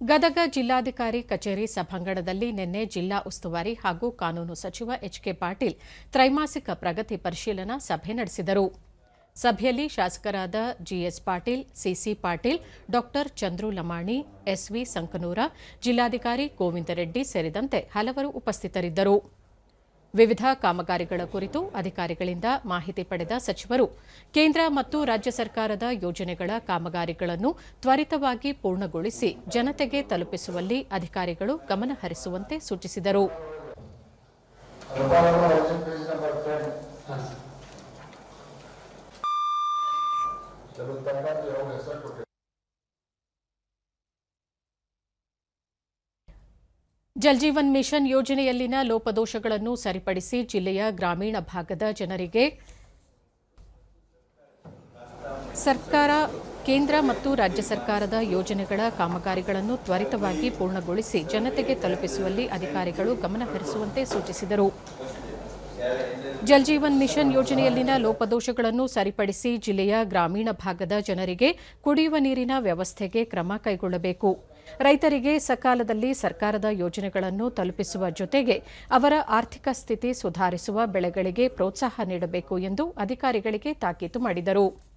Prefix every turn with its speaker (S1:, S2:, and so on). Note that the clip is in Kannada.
S1: ಗದಗ ಜಿಲ್ಲಾಧಿಕಾರಿ ಕಚೇರಿ ಸಭಾಂಗಣದಲ್ಲಿ ನಿನ್ನೆ ಜಿಲ್ಲಾ ಉಸ್ತುವಾರಿ ಹಾಗೂ ಕಾನೂನು ಸಚಿವ ಎಚ್ಕೆ ಪಾಟೀಲ್ ತ್ರೈಮಾಸಿಕ ಪ್ರಗತಿ ಪರಿಶೀಲನಾ ಸಭೆ ನಡೆಸಿದರು. ಸಭೆಯಲ್ಲಿ ಶಾಸಕರಾದ ಜಿಎಸ್ ಪಾಟೀಲ್ ಸಿಸಿ ಪಾಟೀಲ್ ಡಾ ಚಂದ್ರು ಲಮಾಣಿ ಎಸ್ವಿ ಸಂಕನೂರ, ಜಿಲ್ಲಾಧಿಕಾರಿ ಗೋವಿಂದ ರೆಡ್ಡಿ ಸೇರಿದಂತೆ ಹಲವರು ಉಪಸ್ಥಿತರಿದ್ದರು. ವಿವಿಧ ಕಾಮಗಾರಿಗಳ ಕುರಿತು ಅಧಿಕಾರಿಗಳಿಂದ ಮಾಹಿತಿ ಪಡೆದ ಸಚಿವರು, ಕೇಂದ್ರ ಮತ್ತು ರಾಜ್ಯ ಸರ್ಕಾರದ ಯೋಜನೆಗಳ ಕಾಮಗಾರಿಗಳನ್ನು ತ್ವರಿತವಾಗಿ ಪೂರ್ಣಗೊಳಿಸಿ ಜನತೆಗೆ ತಲುಪಿಸುವಲ್ಲಿ ಅಧಿಕಾರಿಗಳು ಗಮನಹರಿಸುವಂತೆ ಸೂಚಿಸಿದರು. ಜಲ್ಜೀವನ್ ಮಿಷನ್ ಯೋಜನೆಯಲ್ಲಿನ ಲೋಪದೋಷಗಳನ್ನು ಸರಿಪಡಿಸಿ ಜಿಲ್ಲೆಯ ಗ್ರಾಮೀಣ ಭಾಗದ ಜನರಿಗೆ ಸರ್ಕಾರ, ಕೇಂದ್ರ ಮತ್ತು ರಾಜ್ಯ ಸರ್ಕಾರದ ಯೋಜನೆಗಳ ಕಾಮಗಾರಿಗಳನ್ನು ತ್ವರಿತವಾಗಿ ಪೂರ್ಣಗೊಳಿಸಿ ಜನತೆಗೆ ತಲುಪಿಸುವಲ್ಲಿ ಅಧಿಕಾರಿಗಳು ಗಮನಹರಿಸುವಂತೆ ಸೂಚಿಸಿದರು. ಜಲ್ಜೀವನ್ ಮಿಷನ್ ಯೋಜನೆಯಲ್ಲಿನ ಲೋಪದೋಷಗಳನ್ನು ಸರಿಪಡಿಸಿ ಜಿಲ್ಲೆಯ ಗ್ರಾಮೀಣ ಭಾಗದ ಜನರಿಗೆ ಕುಡಿಯುವ ನೀರಿನ ವ್ಯವಸ್ಥೆಗೆ ಕ್ರಮ ಕೈಗೊಳ್ಳಬೇಕು. ರೈತರಿಗೆ ಸಕಾಲದಲ್ಲಿ ಸರ್ಕಾರದ ಯೋಜನೆಗಳನ್ನು ತಲುಪಿಸುವ ಜೊತೆಗೆ ಅವರ ಆರ್ಥಿಕ ಸ್ಥಿತಿ ಸುಧಾರಿಸುವ ಬೆಳೆಗಳಿಗೆ ಪ್ರೋತ್ಸಾಹ ನೀಡಬೇಕು ಎಂದು ಅಧಿಕಾರಿಗಳಿಗೆ ತಾಕೀತು ಮಾಡಿದರು.